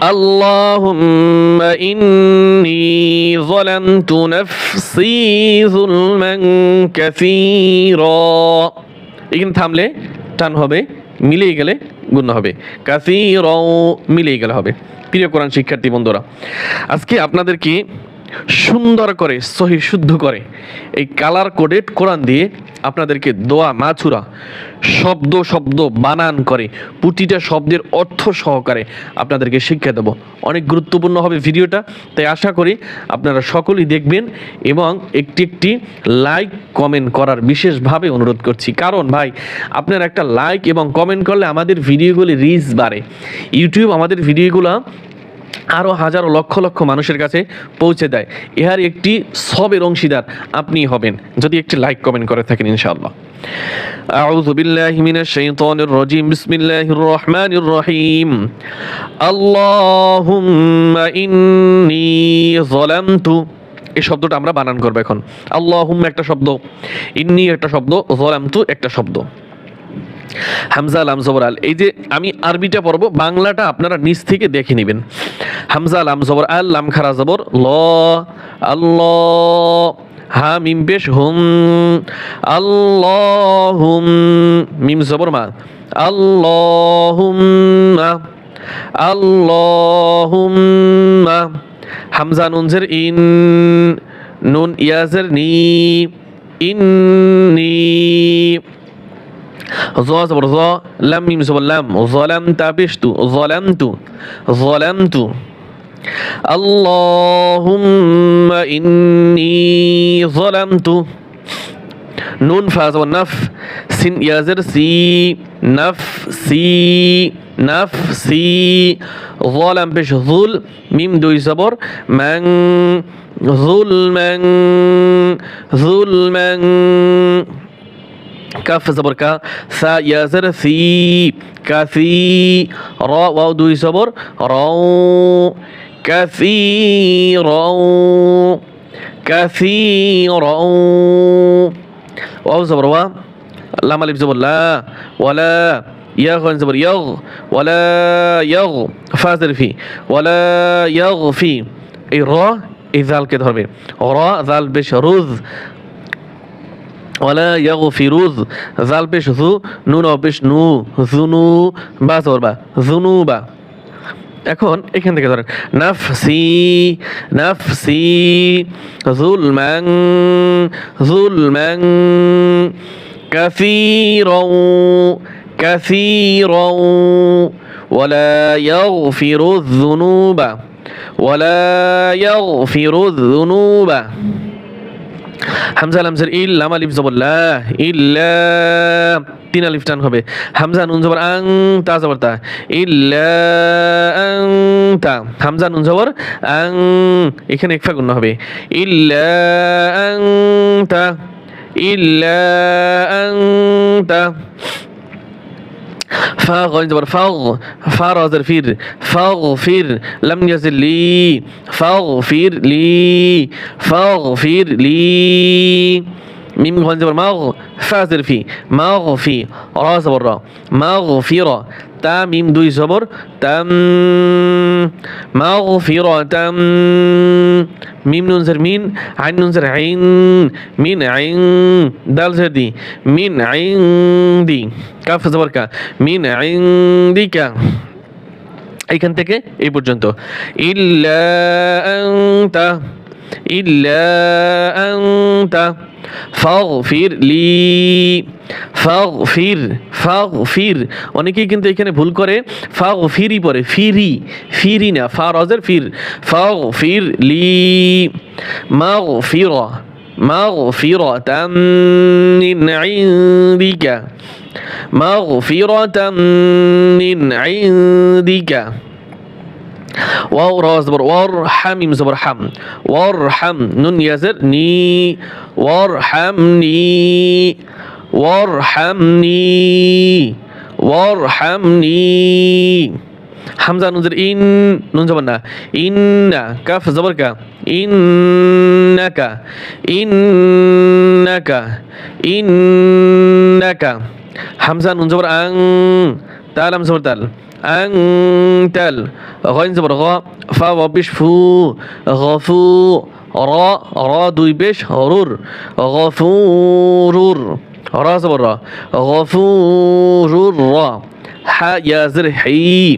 اللهم إني ظلمت نفسي ظلما كثيرا এখানে থামলে টান হবে মিলিয়ে গেলে গুণ হবে কাসির মিলিয়ে গেলে হবে প্রিয় কোরআন শিক্ষার্থী বন্ধুরা আজকে আপনাদেরকে সুন্দর করে, সহি শুদ্ধ করে। এই কালার কোডেড কোরআন দিয়ে আপনাদেরকে দোয়া মাছুরা শব্দ শব্দ বানান করে, প্রতিটা শব্দের অর্থ সহকারে আপনাদেরকে শিক্ষা দেব। অনেক গুরুত্বপূর্ণ হবে ভিডিওটা, তাই আশা করি আপনারা সকলেই দেখবেন এবং একটি একটি লাইক কমেন্ট করার বিশেষভাবে অনুরোধ করছি। কারণ ভাই, আপনার একটা লাইক এবং কমেন্ট করলে আমাদের ভিডিওগুলি রিচ বাড়ে। ইউটিউব আমাদের ভিডিওগুলো আরও হাজারো লক্ষ লক্ষ মানুষের কাছে পৌঁছে দেয় ইহার একটি সবের অংশীদার আপনি হবেন যদি একটি লাইক কমেন্ট করে থাকেন ইনশাআল্লাহ أعوذ بالله من الشيطان الرجيم بسم الله الرحمن الرحيم اللهم إني ظلمت এই শব্দটা আমরা বানান করবো এখন আল্লাহুম একটা শব্দ ইন্নি একটা শব্দ জলামতু একটা শব্দ হামজা আলাম জবর আল, এই যে আমি আরবিটা পড়ব, বাংলাটা আপনারা নিচ থেকে দেখে নেবেন। হামজা আলাম জবর আল লাম খারা জবর, ল, আল্লাহ হা মিম পেশ হুম, আল্লাহুম, মিম জবর মা, আল্লাহুম্মা আল্লাহুম্মা, হামজা নুনজের ইন, নুন ইয়াজের নি, ইন্নি ظ زبر ظ لم ميم زبر لم ظلمت بشت ظلمت ظلمت اللهم إني ظلمت نون فا زبر نف سين يازر سي نفسي نفسي ظلم بش ظل ميم دوي زبر من ظلما ظلما কাফ জবর কা সা ইয়াজের সি কাসি র ওয়াও দুই জবর র কাসি র কাসি র ওয়াও জবর ওয়া লাম আলিফ জবর লা ওয়ালা ইয়া গন জবর ইয়াগ ওয়ালা ইয়াগ ফাজের ফি ওয়ালা ইয়াগ ফি এই র এই জালকে ধরবে র জাল বেশ রুজ ওয়ালা ইয়াগফিরুজ জাল পেশ জু নুন পেশ নু জুনু বা জরবা জুনু বা এখন এখান থেকে ধরেন নাফসি নাফসি জুলমান জুলমান كثيرا كثيرا ولا يغفر الذنوب ولا يغفر الذنوب হামজা লামজের ইল, লাম আলিফ জবর লা ইল্লা, তিন আলিফ টান হবে। হামজা নুন জবর আং, তা জবর তা। ইল্লা, আং, তা। হামজা নুন জবর আং, এখানে একফা গুণ হবে। ইল্লা, আং, তা। ইল্লা, আং, তা। فاغ اجبر فاغ فارازر فير فاغ فير لم يزل لي. فاغ فير لي. فاغ فير لي. ميم غنزبر ماغ فازر في. ماغ في. راز برا ماغ فيرا تا ميم دوي زبر. تام ماغ فيرا تام মিম নুনসের মিন, আইন নুন নুনসের আইন, মিন আইন, দাল সের দি, মিন আইন দি, কাফ জবর কা, মিন আইন দি কা। এইখান থেকে এই পর্যন্ত। ইল্লা আনতা ইল্লা আনতা। ফাগফির লি ফাগফির ফাগফির অনেকেই কিন্তু এখানে ভুল করে ফাগফিরি পরে ফিরি ফিরি না ফা রজের ফির ফাগফির লি মাগফিরা مغفرة من عندك مغفرة من عندك ওয়াও র জবর, ওয়ার হাম ইম জবর, হাম। ওয়ার হাম, নুন ইয়াজের নি। ওয়ার হাম নি। ওয়ার হাম নি। ওয়ার হাম নি। হামজা নুজের ইন, নুন জবর না। ইন না কাফ জবর কা। ইন না কা। ইন না কা। ইন না কা। হামজা নুন জবর আং। তাল, আম জবর তাল। আং, তাল। গইন জবর, গ। ফা ওয়া পেশ ফু। গফু র। র, দুই পেশ হরুর গফুরুর র, জবর, র। গফুরুর র। হা, ইয়া, জের, হি।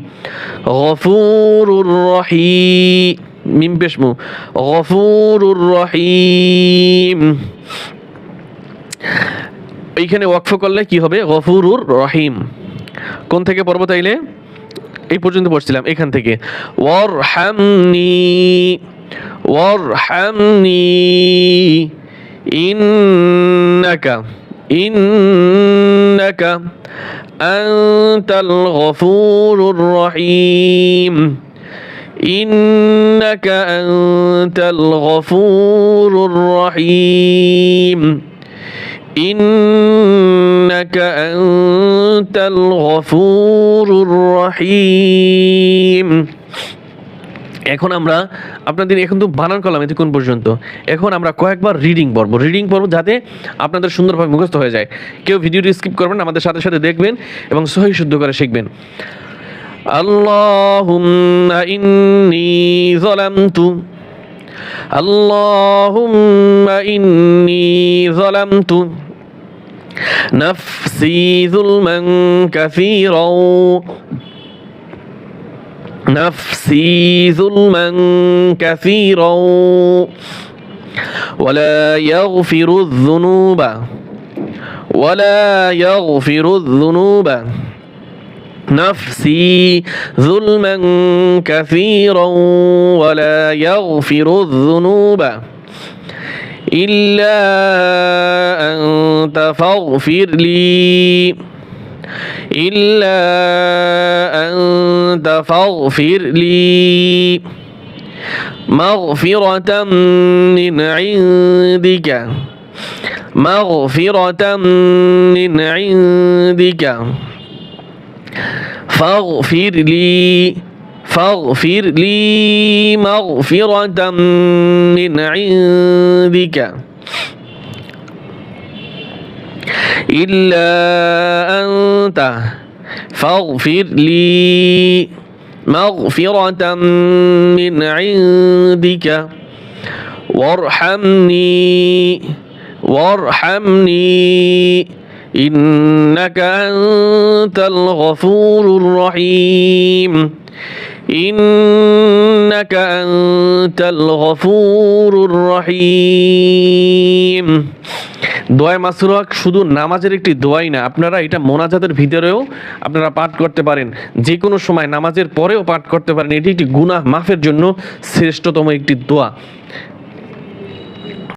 গফুরুর রহিম মিম, পেশ, মু। গফুরুর রহিম এইখানে ওয়াকফ করলে কি হবে? গফুরুর রহিম। কোন থেকে পর্ব তাইলে এই পর্যন্ত পড়ছিলাম এখান থেকে ওয়ার হামনি ওয়ার হামনি ইন্নাকা ইন্নাকা আনতাল গফুরুর রহিম إنك أنت الغفور الرحيم إنك أنت الغفور الرحيم এখন আমরা আপনাদের এখন তো বানান করলাম এতক্ষণ পর্যন্ত এখন আমরা কয়েকবার রিডিং পড়বো রিডিং পড়বো যাতে আপনাদের সুন্দরভাবে মুখস্থ হয়ে যায় কেউ ভিডিওটি স্কিপ করবেন না, আমাদের সাথে সাথে দেখবেন এবং সহি শুদ্ধ করে শিখবেন اللهم إني ظلمت اللهم إني ظلمت نفسي ظلما كثيرا. نفسي ظلما كثيرا. ولا يغفر الذنوب. ولا يغفر الذنوب. نفسي ظلما كثيرا ولا يغفر الذنوب إلا أنت فاغفر لي. إلا أنت فاغفر لي. مغفرة من عندك. مغفرة من عندك. فاغفر لي فاغفر لي مغفرة من عندك. إلا أنت فاغفر لي مغفرة من عندك. وارحمني وارحمني. إنك أنت الغفور الرحيم إنك أنت الغفور الرحيم দোয়াই মাসুরাক শুধু নামাজের একটি দোয়াই না আপনারা এটা মোনাজাতের ভিতরেও আপনারা পাঠ করতে পারেন যে কোনো সময় নামাজের পরেও পাঠ করতে পারেন এটি একটি গুনাহ মাফের জন্য শ্রেষ্ঠতম একটি দোয়া